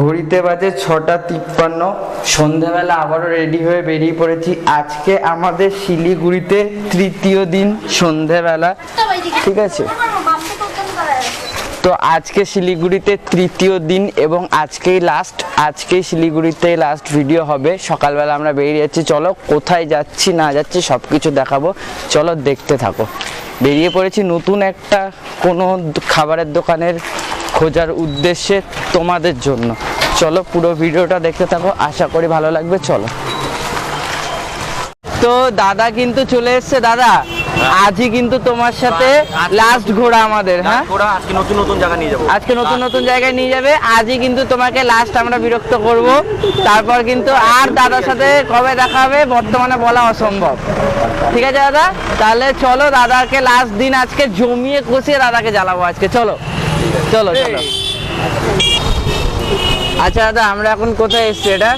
ঘড়িতে বাজে ছটা তিপ্পান্ন। সন্ধ্যাবেলা আবারও রেডি হয়ে বেরিয়ে পড়েছি। আজকে আমাদের শিলিগুড়িতে তৃতীয় দিন সন্ধ্যাবেলা ঠিক আছে? তো আজকে শিলিগুড়িতে তৃতীয় দিন এবং আজকেই লাস্ট আজকেই শিলিগুড়িতে লাস্ট ভিডিও হবে। সকালবেলা আমরা বেরিয়ে যাচ্ছি। চলো, কোথায় যাচ্ছি, না যাচ্ছি সব কিছু দেখাবো। চলো দেখতে থাকো। বেরিয়ে পড়েছি নতুন একটা কোনো খাবারের দোকানের খোঁজার উদ্দেশ্যে তোমাদের জন্য। চলো পুরো ভিডিওটা দেখতে থাকো আশা করি ভালো লাগবে চলো। তো দাদা কিন্তু চলে এসছে দাদা। আজই কিন্তু তোমার সাথে লাস্ট ঘোরা আমাদের হ্যাঁ? আজকে নতুন নতুন জায়গা নিয়ে যাব। আজকে নতুন নতুন জায়গায় নিয়ে যাবে। আজই কিন্তু তোমাকে লাস্ট আমরা বিরক্ত করব। তারপর কিন্তু আর দাদার সাথে কবে দেখা হবে বর্তমানে বলা অসম্ভব। ঠিক আছে দাদা? তাহলে চলো দাদাকে লাস্ট দিন আজকে জমিয়ে কষিয়ে দাদাকে জ্বালাবো আজকে। চলো। চলো চলো। আচ্ছা দাদা আমরা এখন কোথায় এসছি এটা?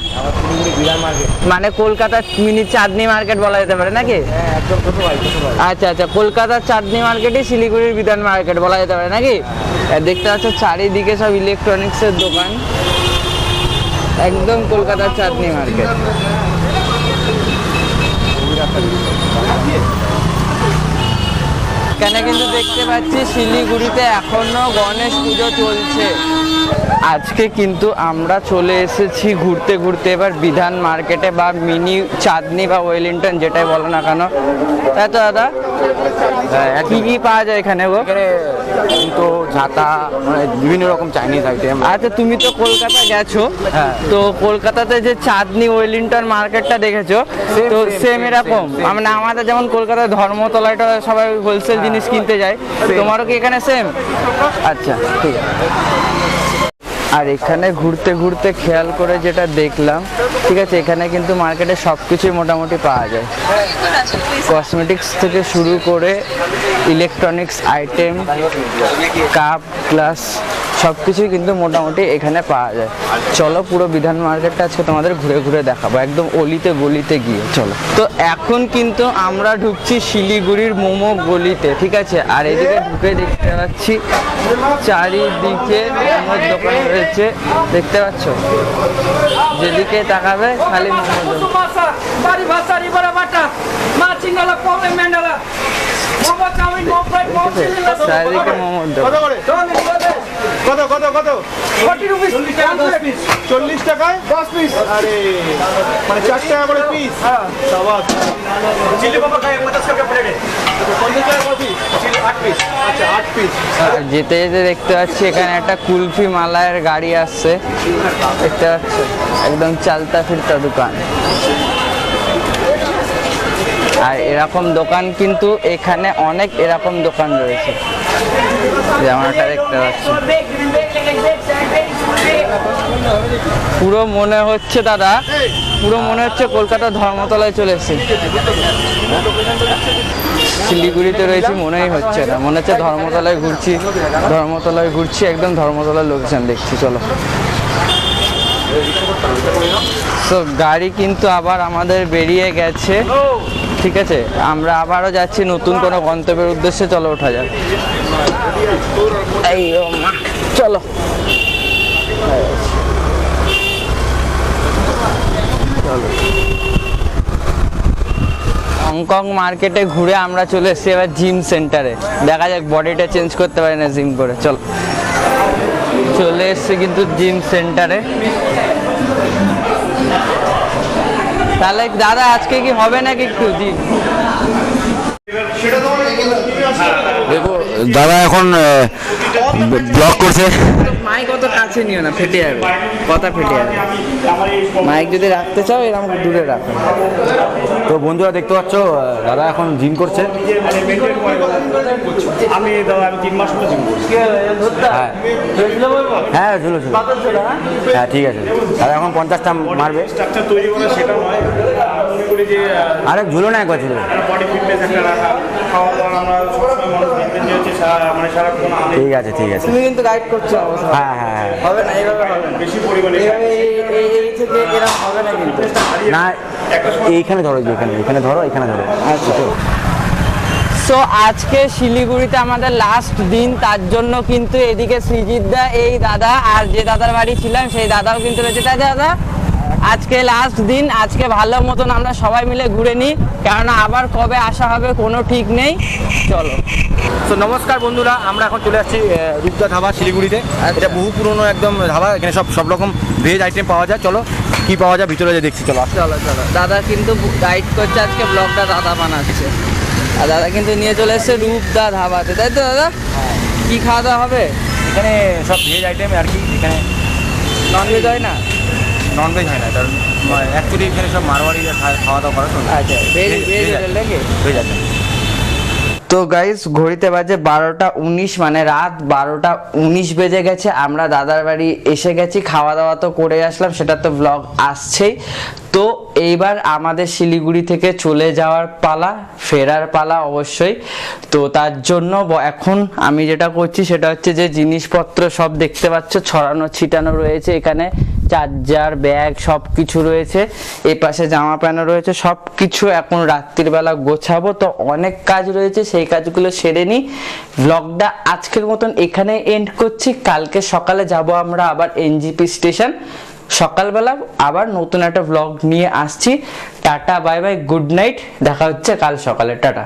মানে কলকাতার মিনি চাঁদনি মার্কেট বলা যেতে পারে নাকি? হ্যাঁ আচ্ছা আচ্ছা কলকাতার চাঁদনি মার্কেটই শিলিগুড়ির বিধান মার্কেট বলা যেতে পারে নাকি? আর দেখতে পাচ্ছ চারিদিকে সব ইলেকট্রনিক্সের দোকান। একদম কলকাতার চাঁদনি মার্কেট এখানে কিন্তু দেখতে পাচ্ছি শিলিগুড়িতে এখনও গণেশ পুজো চলছে। আজকে কিন্তু আমরা চলে এসেছি ঘুরতে ঘুরতে। এবার বিধান মার্কেটে বা মিনি চাঁদনি বা ওয়েলিংটন যেটাই বলো না কেন। তাই তো দাদা হ্যাঁ কি কি পাওয়া যায় এখানে গো? জুতো ছাতা মানে বিভিন্ন রকম চাইনিজ আইটেম আচ্ছা তুমি তো কলকাতা গেছো। হ্যাঁ। তো কলকাতাতে যে চাঁদনি ওয়েলিংটন মার্কেটটা দেখেছ তো সেম এরকম. মানে আমাদের যেমন কলকাতায় ধর্মতলাটা সবাই হোলসেল জিনিস কিনতে যায় তোমারও কি এখানে সেম আচ্ছা ঠিক আছে। আর এখানে ঘুরতে ঘুরতে খেয়াল করে যেটা দেখলাম, ঠিক আছে, এখানে কিন্তু মার্কেটে সব কিছুই মোটামুটি পাওয়া যায়। কসমেটিক্স থেকে শুরু করে ইলেকট্রনিক্স আইটেম কাপ গ্লাস সব কিছুই কিন্তু মোটামুটি এখানে পাওয়া যায়। চলো পুরো বিধান মার্কেটটা আজকে তোমাদের ঘুরে ঘুরে দেখাবো একদম অলিতে গলিতে গিয়ে চলো। তো এখন কিন্তু আমরা ঢুকছি শিলিগুড়ির মোমো গলিতে ঠিক আছে? আর এদিকে ঢুকে দেখতে পাচ্ছি চারিদিকে মোমোর দোকান রয়েছে দেখতে পাচ্ছ? যেদিকে তাকাবে খালি মোমোর দোকান। masa, bari basari bara bata, matching ala pome mandala. Momo chowmein মো ফ্রাই মো চিলি লাসো চারিদিকে মোমোর দোকান। কত কত 40 রুপিস চল্লিশ টাকায়? দশ পিস আরে মানে চার টাকা করে পিস হ্যাঁ চিলি বাবা খাই পঞ্চাশ টাকা প্লেটে পঞ্চাশ টাকা করে পিস আট পিস আচ্ছা আট পিস যেতে যেতে দেখতে পাচ্ছি এখানে একটা কুলফি মালায়ের গাড়ি আসছে। দেখতে পাচ্ছ? একদম চালতা ফিরতা দোকান। আর এরকম দোকান কিন্তু এখানে অনেক এরকম দোকান রয়েছে। যেমন একটা দেখতে পাচ্ছি। পুরো মনে হচ্ছে দাদা, পুরো মনে হচ্ছে কলকাতা ধর্মতলায় চলে এসেছি। শিলিগুড়িতে রয়েছি, মনেই হচ্ছে না। মনে হচ্ছে ধর্মতলায় ঘুরছি ধর্মতলায় ঘুরছি, একদম ধর্মতলার লোকেশন দেখছি, চলো। তো গাড়ি কিন্তু আবার আমাদের বেরিয়ে গেছে। ঠিক আছে, আমরা আবারও যাচ্ছি নতুন কোনো গন্তব্যের উদ্দেশ্যে, চলো ওঠা যাক। চলো। হংকং মার্কেটে ঘুরে আমরা চলে এসেছি এবার জিম সেন্টারে। দেখা যাক বডিটা চেঞ্জ করতে পারি না জিম করে, চলো। চলে এসেছি কিন্তু জিম সেন্টারে। তাহলে দাদা আজকে কি হবে নাকি একটু দেখো দাদা এখন ব্লগ করছে। মাইক অত কাছে নিও না ফেটে যাবে। কথা ফেটে যাবে। মাইক যদি রাখতে চাও এরকম দূরে রাখো। তো বন্ধুরা দেখতে পাচ্ছ দাদা এখন জিম করছে। আমি দাদা আমি তিন মাস জিম করছি। হ্যাঁ। হ্যাঁ ঝুলো ঝুলো। হ্যাঁ ঠিক আছে। দাদা এখন পঞ্চাশটা মারবে। স্ট্রাকচার তৈরি করা সেটা নয়। মনে করি যে আরে ঝুলো না একবার ঝুলো বডি ফিটনেস একটা রাখা খাওয়া দাওয়া আমরা সবসময় মানুষ দেখবেন যে হচ্ছে সারা- মানে সারাক্ষণ আমি ঠিক আছে ঠিক আছে। তুমি কিন্তু গাইড করছ হ্যাঁ হ্যাঁ হ্যাঁ। হবে না এইভাবে হবে না। বেশি পরিমাণে এই- এই- এই থেকে এরকম হবে না কিন্তু। না এইখানে ধরো এখানে এখানে ধরো এখানে ধরো। আচ্ছা। সো আজকে শিলিগুড়িতে আমাদের লাস্ট দিন তার জন্য কিন্তু এদিকে সৃজিত দা এই দাদা আর যে দাদার বাড়ি ছিলাম সেই দাদাও কিন্তু রয়েছে। তাই দাদা আজকে লাস্ট দিন আজকে ভালো মতন আমরা সবাই মিলে ঘুরে নিই কেননা আবার কবে আসা হবে কোনো ঠিক নেই। চলো। তো নমস্কার বন্ধুরা আমরা এখন চলে আসছি রূপদা ধাবা শিলিগুড়িতে। এটা বহু পুরনো একদম ধাবা এখানে সব সব রকম ভেজ আইটেম পাওয়া যায়। চলো কি পাওয়া যায় ভিতরে যে দেখছি চলো। চলো চলো। দাদা কিন্তু গাইড করছে আজকে ব্লগটা দাদা বানাচ্ছে। আর দাদা কিন্তু নিয়ে চলে এসছে রূপদা ধাবাতে। তাই তো দাদা? কি খাওয়া দাওয়া হবে? এখানে সব ভেজ আইটেম আর কি এখানে ননভেজ হয় না? নন ভেজ হয় না কারণ অ্যাকচুয়ালি এখানে সব খাওয়া দাওয়া করে তো আচ্ছা ভেজ ভেজ আছে। তো গাইস ঘড়িতে বাজে বারোটা উনিশ মানে রাত বারোটা উনিশ বেজে গেছে আমরা দাদার বাড়ি এসে গেছি খাওয়া দাওয়া তো করে আসলাম সেটা তো ব্লগ আসছেই। তো এইবার আমাদের শিলিগুড়ি থেকে চলে যাওয়ার পালা ফেরার পালা অবশ্যই। তো তার জন্য এখন আমি যেটা করছি সেটা হচ্ছে যে জিনিসপত্র সব দেখতে পাচ্ছ ছড়ানো ছিটানো রয়েছে এখানে। চার্জার, ব্যাগ সব কিছু রয়েছে। এই পাশে জামা প্যান্ট রয়েছে। সব কিছু এখন রাত্রিবেলা গোছাবো। তো অনেক কাজ রয়েছে, সেই কাজগুলো সেরে নিই। ব্লগটা আজকের মতন এখানে এন্ড করছি। কালকে সকালে যাব আমরা আবার এনজিপি স্টেশন সকালবেলা আবার নতুন একটা ব্লগ নিয়ে আসছি। Tata bye bye good night দেখা হচ্ছে কাল সকালে। টাটা।